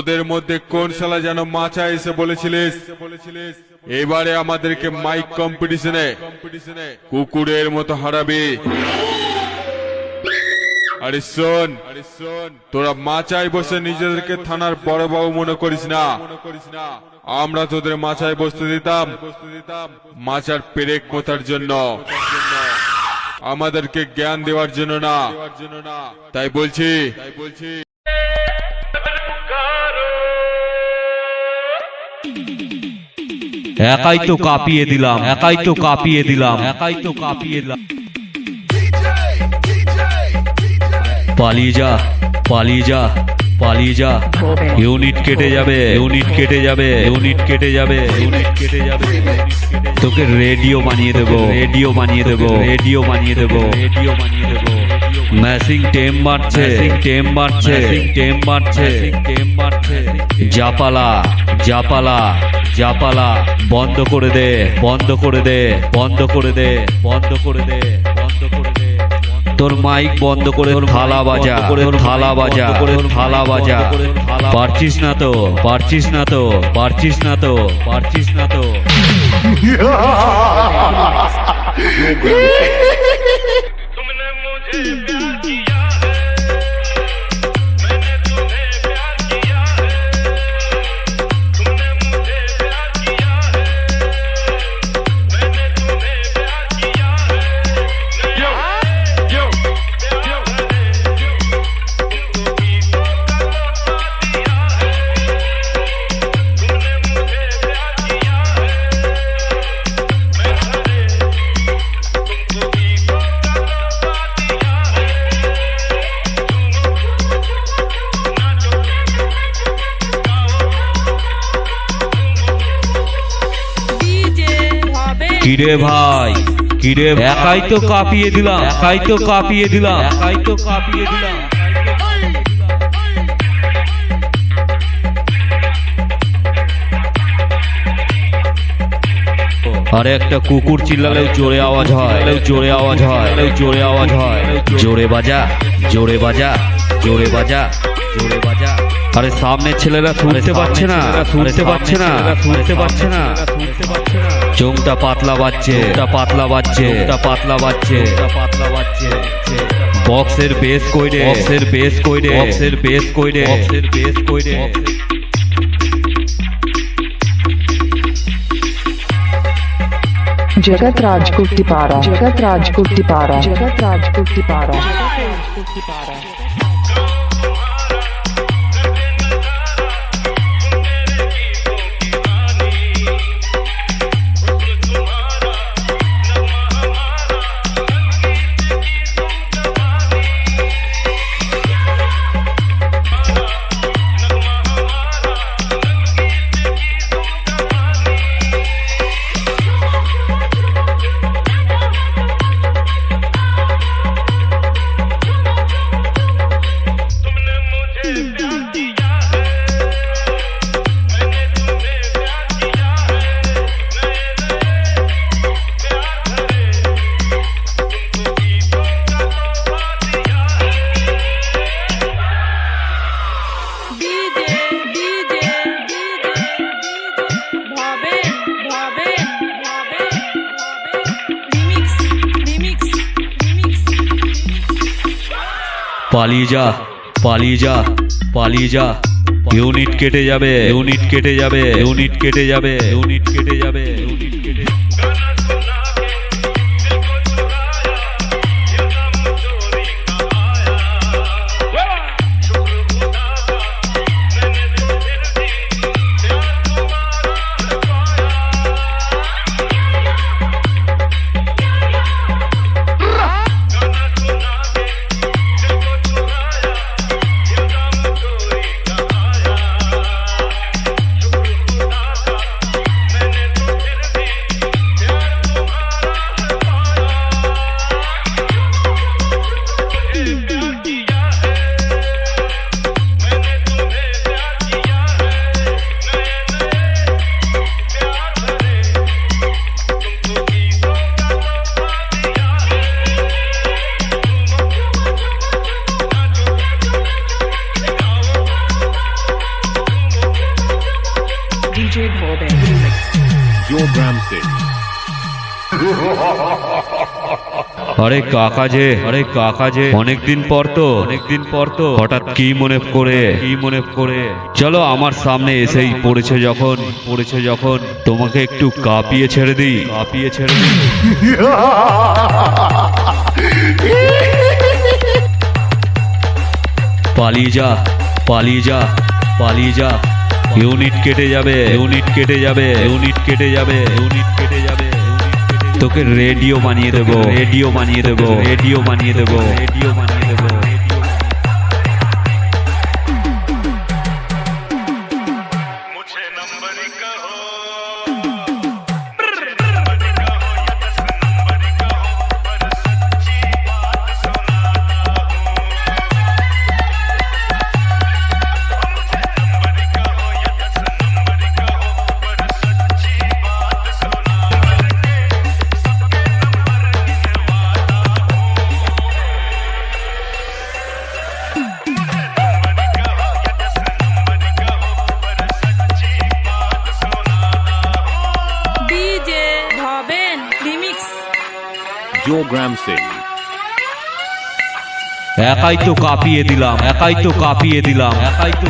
তোদের মধ্যে কোন শালা যেন মাচা এসে বলেছিলিস? এবারে আমাদেরকে মাইক কম্পিটিশনে কুকুরের মতো হারাবি। আরে শোন, তোরা মাচায় বসে নিজেদেরকে থানার বড় বাবু মনে করিস না। আমরা তোদের মাচায় বসতে দিতাম, মাচার পেরেক মোতার জন্য। আমাদেরকে জ্ঞান দেওয়ার জন্য না। তাই বলছি একাই তো কাঁপিয়ে দিলাম একাই তো কাঁপিয়ে দিলাম। একাই তো কাঁপিয়ে দিলাম। পালিয়ে যা পালিয়ে যা। পালিয়ে যা। ইউনিট কেটে যাবে, ইউনিট কেটে যাবে, ইউনিট কেটে যাবে, ইউনিট কেটে যাবে। তোকে রেডিও বানিয়ে দেবো। রেডিও বানিয়ে দেবো। রেডিও বানিয়ে দেবো। রেডিও বানিয়ে দেবো। ম্যাসিং টেম মারছে। টেম মারছে। টেম মারছে। টেম মারছে। জাপালা জাপালা জাপালা, বন্ধ করে দে, বন্ধ করে দে, বন্ধ করে দে, বন্ধ করে দে, বন্ধ করে দে। তোর মাইক বন্ধ করে থালা বাজা করে থালা বাজা করে থালা বাজা। পারছিস না তো পারছিস না তো পারছিস না তো পারছিস না তো। কিরে ভাই? কিরে একাই তো কাঁপিয়ে দিলাম একাই তো কাঁপিয়ে দিলাম। একাই তো কাঁপিয়ে দিলাম। আরে একটা কুকুর চিল্লালেও জোরে আওয়াজ হয়। জোরে আওয়াজ হয়। জোরে আওয়াজ হয়। জোরে। বাজা জোরে বাজা জোরে বাজা জোরে বাজা। আরে সামনের ছেলেরা শুনতে পাচ্ছে না। শুনতে পাচ্ছে না। শুনতে পাচ্ছে না। শুনতে পাচ্ছে না। চোখটা পাতলা বাজছে চোখটা পাতলা বাজছে চোখটা পাতলা বাজছে চোখটা পাতলা বাজছে বক্সের বেস কইরে বক্সের বেস কইরে বক্সের বেস কইরে বক্সের বেস কইরে जगत राज कुट्टिपारा जगत राज कुट्टिपारा जगत राज कुट्टिपारा जगत राज कुट्टिपारा পালিয়ে যা পালিয়ে যা পালিয়ে যা। ইউনিট কেটে যাবে, ইউনিট কেটে যাবে, ইউনিট কেটে যাবে, ইউনিট কেটে যাবে। আরে কাকা যে আরে কাকা যে। অনেকদিন পর তো অনেকদিন পর তো। হঠাৎ কি মনে করে কি মনে করে চলো আমার সামনে এসেই পড়েছে যখন পড়েছে যখন। তোমাকে একটু কাঁপিয়ে ছেড়ে দিই। কাঁপিয়ে ছেড়ে দিই। পালিয়ে যা পালিয়ে যা পালিয়ে যা। ইউনিট কেটে যাবে ইউনিট কেটে যাবে ইউনিট কেটে যাবে ইউনিট কেটে যাবে তোকে রেডিও বানিয়ে দেবো। রেডিও বানিয়ে দেবো। রেডিও বানিয়ে দেবো। রেডিও বানিয়ে Jogram Singh. একাই তো কাঁপিয়ে দিলাম একাই তো কাঁপিয়ে দিলাম একাই তো